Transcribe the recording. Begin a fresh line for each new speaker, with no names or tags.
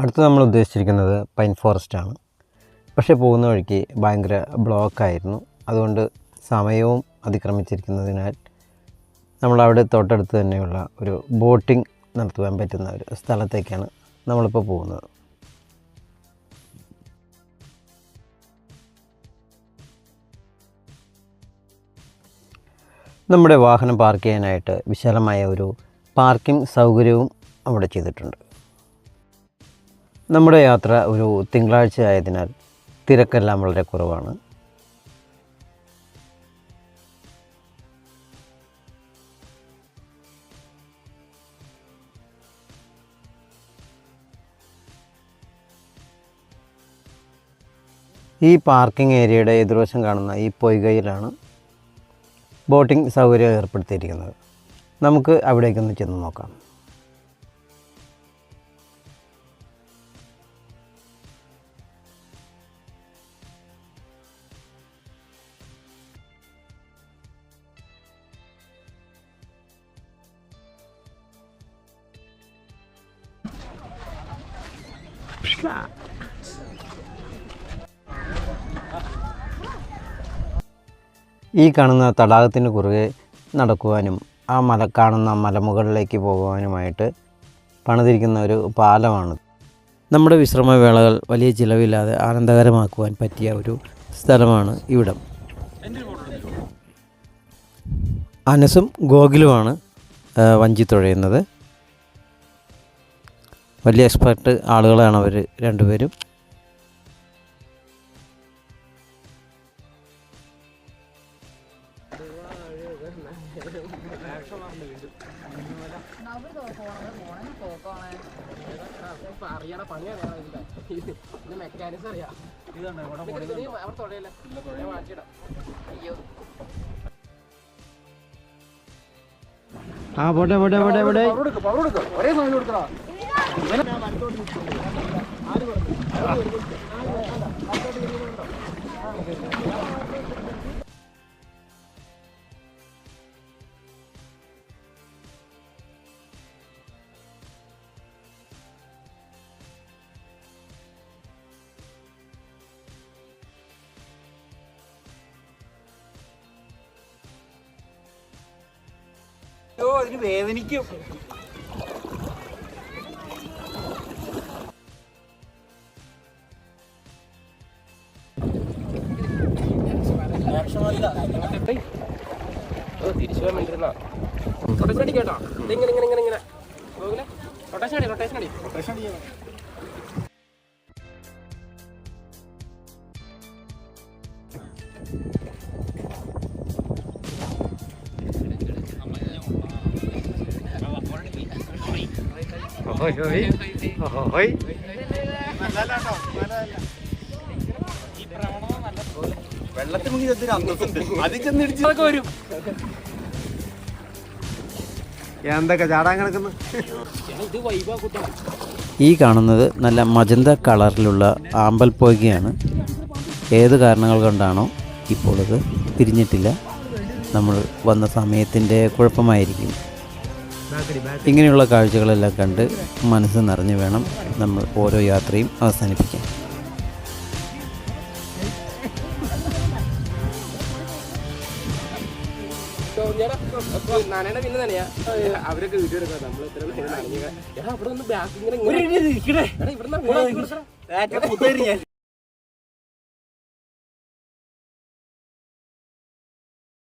അടുത്ത് നമ്മൾ ഉദ്ദേശിച്ചിരിക്കുന്നത് പൈൻ ഫോറസ്റ്റ് ആണ്. പക്ഷേ പോകുന്ന വഴിക്ക് ഭയങ്കര ബ്ലോക്കായിരുന്നു അതുകൊണ്ട് സമയവും അതിക്രമിച്ചിരിക്കുന്നതിനാൽ നമ്മളവിടെ തൊട്ടടുത്ത് തന്നെയുള്ള ഒരു ബോട്ടിംഗ് നടത്തുവാൻ പറ്റുന്ന ഒരു സ്ഥലത്തേക്കാണ് നമ്മളിപ്പോൾ പോകുന്നത്. നമ്മുടെ വാഹനം പാർക്ക് ചെയ്യാനായിട്ട് വിശാലമായ ഒരു പാർക്കിംഗ് സൗകര്യവും അവിടെ ചെയ്തിട്ടുണ്ട്. നമ്മുടെ യാത്ര ഒരു തിങ്കളാഴ്ച ആയതിനാൽ തിരക്കെല്ലാം വളരെ കുറവാണ്. ഈ പാർക്കിംഗ് ഏരിയയുടെ എതിർവശം കാണുന്ന ഈ പൊയ്കയിലാണ് ബോട്ടിംഗ് സൗകര്യം ഏർപ്പെടുത്തിയിരിക്കുന്നത്. നമുക്ക് അവിടേക്കൊന്ന് ചെന്ന് നോക്കാം. ഈ കാണുന്ന തടാകത്തിന് കുറുകെ നടക്കുവാനും ആ മല കാണുന്ന മലമുകളിലേക്ക് പോകുവാനുമായിട്ട് പണിതിരിക്കുന്ന ഒരു പാലമാണ്. നമ്മുടെ വിശ്രമവേളകൾ വലിയ ചിലവില്ലാതെ ആനന്ദകരമാക്കുവാൻ പറ്റിയ ഒരു സ്ഥലമാണ് ഇവിടം. അനസും ഗോകുലുമാണ് വഞ്ചി തുഴയുന്നത്. വലിയ എക്സ്പെർട്ട് ആളുകളാണ് അവർ രണ്ടുപേരും.
അറിയണ അറിയാം അവിടെ തൊഴയില്ല മാറ്റിയിടാം അയ്യോ
ആ പോട്ടെ പോട്ടെ പോട്ടെ പോട്ടെ
ഒരേ സമയം കൊടുക്കടാ.
വേദനിക്കും.
തിരിച്ചു പോകാൻ വേണ്ടിയിരുന്ന റൊട്ടേഷൻ കേട്ടോ ഇങ്ങനെ ഇങ്ങനെ ഇങ്ങനെ ഇങ്ങനെ അടി റൊട്ടേഷൻ അടി റൊട്ടേഷൻ അടി
വെള്ളത്തിൽ മുങ്ങി ചെത്തിന് അന്തസ്സുണ്ട്? അതിൽ
വരും.
എന്തൊക്കെ ചാടാൻ കിടക്കുന്നു? ഈ കാണുന്നത് നല്ല മജന്ത കളറിലുള്ള ആമ്പൽ പോകയാണ്. ഏത് കാരണങ്ങൾ കൊണ്ടാണോ ഇപ്പോൾ അത് തിരിഞ്ഞിട്ടില്ല. നമ്മൾ വന്ന സമയത്തിന്റെ കുഴപ്പമായിരിക്കും. ഇങ്ങനെയുള്ള കാഴ്ചകളെല്ലാം കണ്ട് മനസ്സ് നിറഞ്ഞു വേണം നമ്മൾ ഓരോ യാത്രയും അവസാനിപ്പിക്കാൻ.
നനയുടെ പിന്നെ അവരൊക്കെ വീഡിയോ എടുക്കാം. നമ്മൾ ഇത്ര നനഞ്ഞ അവിടെ ഒന്ന് ബാക്ക് ഇങ്ങനെ